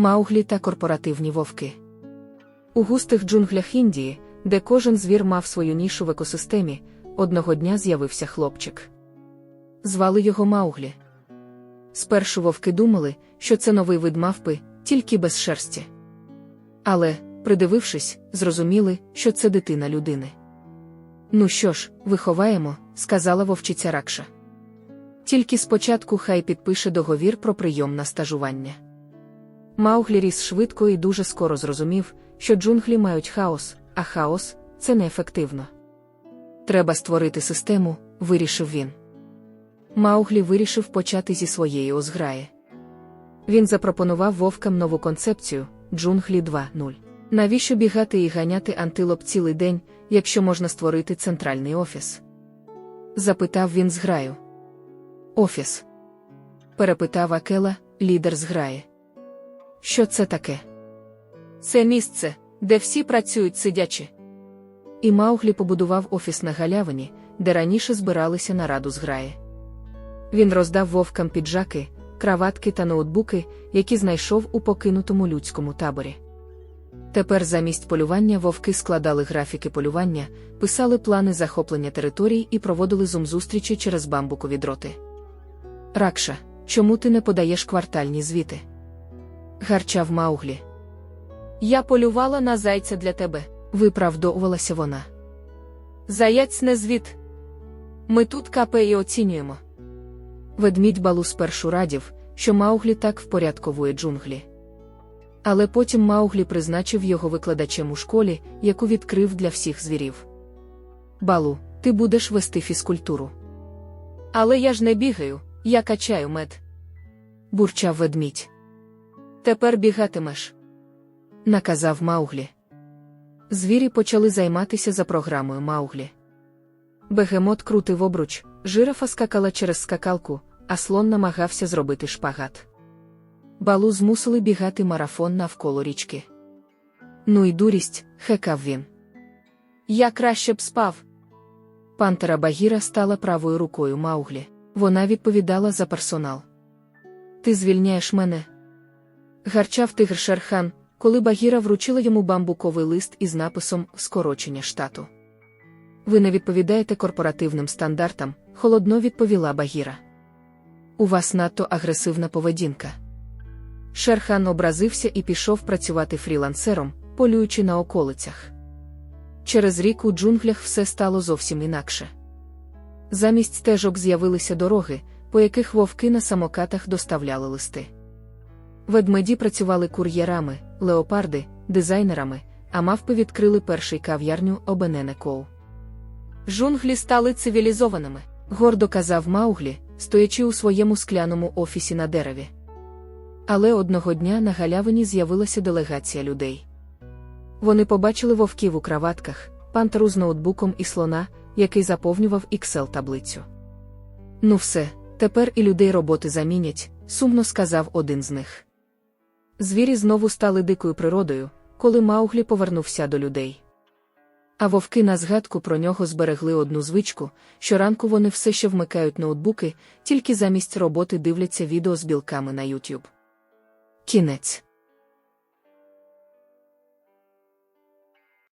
Мауглі та корпоративні вовки. У густих джунглях Індії, де кожен звір мав свою нішу в екосистемі, одного дня з'явився хлопчик. Звали його Мауглі. Спершу вовки думали, що це новий вид мавпи, тільки без шерсті. Але, придивившись, зрозуміли, що це дитина людини. Ну що ж, виховаємо, сказала вовчиця Ракша. Тільки спочатку хай підпише договір про прийом на стажування. Мауглі ріс швидко і дуже скоро зрозумів, що джунглі мають хаос, а хаос це неефективно. Треба створити систему, вирішив він. Мауглі вирішив почати зі своєї озграї. Він запропонував вовкам нову концепцію джунглі 2.0. Навіщо бігати і ганяти антилоп цілий день, якщо можна створити центральний офіс? Запитав він зграю. Офіс. Перепитав Акела, лідер зграї. Що це таке? Це місце, де всі працюють сидячи. І Мауглі побудував офіс на галявині, де раніше збиралися на раду зграї. Він роздав вовкам піджаки, краватки та ноутбуки, які знайшов у покинутому людському таборі. Тепер замість полювання вовки складали графіки полювання, писали плани захоплення територій і проводили зум-зустрічі через бамбукові дроти. Ракша, чому ти не подаєш квартальні звіти? Гарчав Мауглі. Я полювала на зайця для тебе, виправдовувалася вона. Заяць не звіт. Ми тут капе і оцінюємо. Ведмідь балу спершу радів, що Мауглі так впорядковує джунглі. Але потім Мауглі призначив його викладачем у школі, яку відкрив для всіх звірів. Балу, ти будеш вести фізкультуру. Але я ж не бігаю, я качаю мед. Бурчав ведмідь. Тепер бігатимеш. Наказав Мауглі. Звірі почали займатися за програмою Мауглі. Бегемот крутив обруч, жирафа скакала через скакалку, а слон намагався зробити шпагат. Балу змусили бігати марафон навколо річки. Ну й дурість, хекав він. Я краще б спав. Пантера Багіра стала правою рукою Мауглі. Вона відповідала за персонал. Ти звільняєш мене. Гарчав тигр Шерхан, коли Багіра вручила йому бамбуковий лист із написом Скорочення штату. Ви не відповідаєте корпоративним стандартам, холодно відповіла Багіра. У вас надто агресивна поведінка. Шерхан образився і пішов працювати фрілансером, полюючи на околицях. Через рік у джунглях все стало зовсім інакше. Замість стежок з'явилися дороги, по яких вовки на самокатах доставляли листи. Ведмеді працювали кур'єрами, леопарди, дизайнерами, а мавпи відкрили перший кав'ярню Обенене Коу. Джунглі стали цивілізованими, гордо казав Мауглі, стоячи у своєму скляному офісі на дереві. Але одного дня на галявині з'явилася делегація людей. Вони побачили вовків у краватках, пантеру з ноутбуком і слона, який заповнював excel таблицю. Ну, все, тепер і людей роботи замінять, сумно сказав один з них. Звірі знову стали дикою природою, коли Мауглі повернувся до людей. А вовки на згадку про нього зберегли одну звичку: щоранку вони все ще вмикають ноутбуки, тільки замість роботи дивляться відео з білками на YouTube. Кінець.